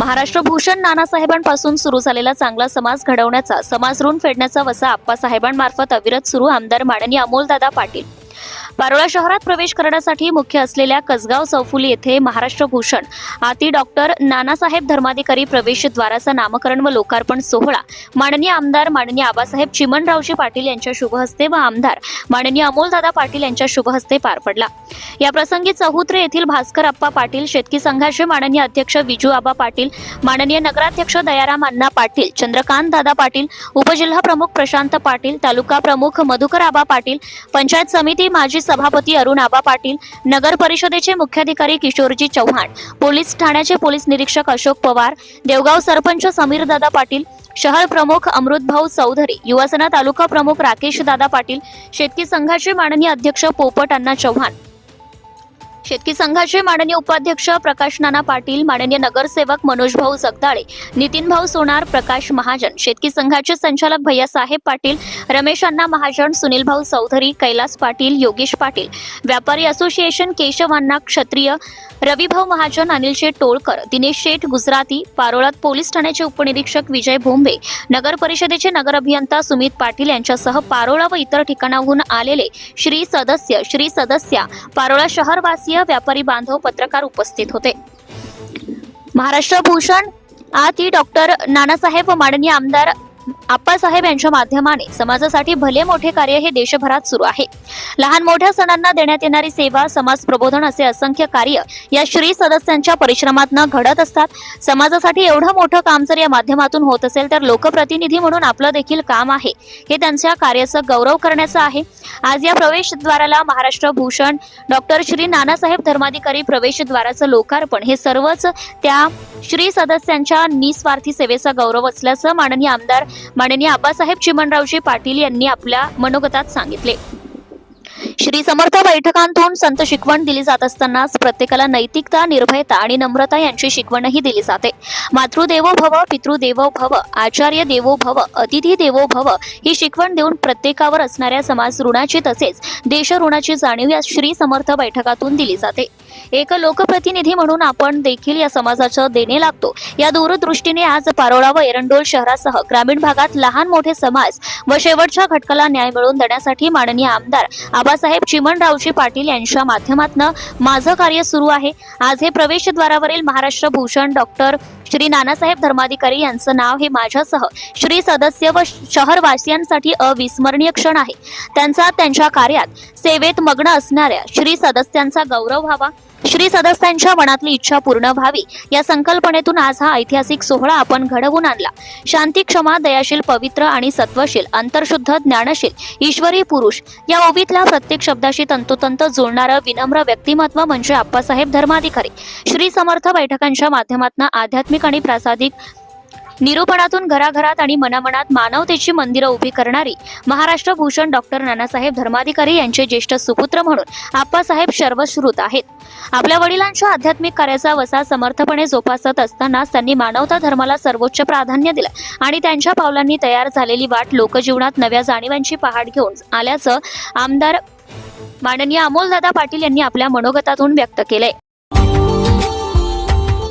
महाराष्ट्र भूषण नानासाहेबांपासून सुरू झालेला चांगला समाज घडवण्याचा समाज ऋण फेडण्याचा वसा आप्पासाहेबांमार्फत अविरत सुरू आमदार माननीय अमोलदादा पाटील. पारोळा शहरात प्रवेश करण्यासाठी मुख्य असलेल्या कसगाव चौफुली येथे महाराष्ट्र भूषण आती डॉक्टर नानासाहेब धर्माधिकारी प्रवेशद्वाराचा नामकरण व लोकार्पण सोहळा. माननीय आमदार माननीय आबासाहेब चिमणरावजी पाटील यांच्या शुभहस्ते व आमदार माननीय अमोलदादा पाटील यांच्या शुभहस्ते पार पडला. या प्रसंगी चौहुत्रे येथील भास्कर अप्पा पाटील शेतकी संघाचे माननीय अध्यक्ष विजू आबा पाटील माननीय नगराध्यक्ष दयाराम अण्णा पाटील चंद्रकांत दादा पाटील उपजिल्हा प्रमुख प्रशांत पाटील तालुका प्रमुख मधुकर आबा पाटील पंचायत समिती माजी सभापती अरुण आबा पाटील नगर परिषदेचे मुख्याधिकारी किशोरजी चव्हाण पोलीस ठाण्याचे पोलीस निरीक्षक अशोक पवार देवगाव सरपंच समीर दादा पाटील शहर प्रमुख अमृतभाऊ चौधरी युवासेना तालुका प्रमुख राकेश दादा पाटील शेतकी संघाचे माननीय अध्यक्ष पोपट अण्णा चव्हाण. शेतकी संघाचे माननीय उपाध्यक्ष प्रकाश नाना पाटील माननीय नगरसेवक मनोज भाऊ जगदाळे नितीन भाऊ सोनार प्रकाश महाजन शेतकी संघाचे संचालक भैयासाहेब पाटील रमेश अण्णा महाजन सुनील भाऊ चौधरी कैलास पाटील योगेश पाटील व्यापारी असोसिएशन केशव अण्णा क्षत्रिय रविभाऊ महाजन अनिल शेठ टोळकर दिनेश शेठ गुजराती पारोळात पोलीस ठाण्याचे उपनिरीक्षक विजय भोंबे नगर परिषदेचे नगर अभियंता सुमित पाटील यांच्यासह पारोळा व इतर ठिकाणाहून आलेले श्री सदस्य श्री सदस्या पारोळा शहरवासी शहरवासीय व्यापारी बांधव पत्रकार उपस्थित होते. महाराष्ट्र भूषण आती डॉक्टर नानासाहेब व माननीय आमदार आप्पासाहेब यांच्या माध्यमाने समाजासाठी भले मोठे कार्य हे देशभरात सुरू आहे. लहान मोठ्या सणांना देण्यात येणारी सेवा समाज प्रबोधन असे असंख्य कार्य या श्री सदस्यांच्या परिश्रमातनं घडत असतात. समाजासाठी एवढं मोठं काम जर या माध्यमातून होत असेल तर लोकप्रतिनिधी म्हणून आपलं देखील काम आहे. हे त्यांच्या कार्याचा गौरव करण्याचं आहे. आज या प्रवेशद्वाराला महाराष्ट्र भूषण डॉक्टर श्री नानासाहेब धर्माधिकारी प्रवेशद्वाराचं लोकार्पण हे सर्वच त्या श्री सदस्यांच्या निस्वार्थी सेवेचा गौरव असल्याचं माननीय आमदार माननीय आबासाहेब चिमणरावजी पाटील यांनी आपल्या मनोगतात सांगितले. श्री समर्थ बैठकांतून संत शिकवण दिली जात असतानाच प्रत्येकाला नैतिकता निर्भयता आणि नम्रता यांची शिकवणही दिली जाते. मातृदेवो भव पितृदेवो भव आचार्य देवो भव अतिथी देवो भव ही शिकवण देऊन प्रत्येकावर असणाऱ्या समाज ऋणाची तसेच देश ऋणाची जाणीव या श्री समर्थ बैठकातून दिली जाते. एक लोकप्रतिनिधी म्हणून आपण देखील या समाजाचं देणे लागतो. या दूरदृष्टीने आज पारोळा व एरंडोल शहरासह ग्रामीण भागात लहान मोठे समाज व शेवटच्या घटकाला न्याय मिळवून देण्यासाठी माननीय आमदार आबासाहेब चिमणरावजी पाटील यांच्या माध्यमातून माझं कार्य सुरू आहे. आज हे प्रवेशद्वारावरील महाराष्ट्र भूषण डॉक्टर श्री नानासाहेब धर्माधिकारी यांचं नाव हे माझ्यासह श्री सदस्य व शहरवासियांसाठी अविस्मरणीय क्षण आहे. त्यांचा त्यांच्या कार्यात सेवेत मग्न असणाऱ्या श्री सदस्यांचा गौरव व्हावा. श्री सदस्यांच्या मनातली इच्छा पूर्ण व्हावी. या संकल्पनेतून आज हा ऐतिहासिक सोहळा आपण घडवून आणला. शांती क्षमा दयाशील पवित्र आणि सत्वशील अंतर्शुद्ध ज्ञानशील ईश्वरी पुरुष या ओवीतल्या प्रत्येक शब्दाशी तंतोतंत जुळणारं विनम्र व्यक्तिमत्व म्हणजे आप्पासाहेब धर्माधिकारी. श्री समर्थ बैठकांच्या माध्यमातून आध्यात्मिक आणि प्रासादिक निरूपणातून घराघरात आणि मनामनात मानवतेची मंदिरं उभी करणारी महाराष्ट्र भूषण डॉक्टर नानासाहेब धर्माधिकारी यांचे ज्येष्ठ सुपुत्र म्हणून आप्पासाहेब सर्वश्रुत आहेत. आपल्या वडिलांच्या आध्यात्मिक कार्याचा वसा समर्थपणे जोपासत असतानाच त्यांनी मानवता धर्माला सर्वोच्च प्राधान्य दिलं आणि त्यांच्या पावलांनी तयार झालेली वाट लोकजीवनात नव्या जाणीवांची पहाट घेऊन आल्याचं आमदार माननीय अमोलदादा पाटील यांनी आपल्या मनोगतातून व्यक्त केलंय.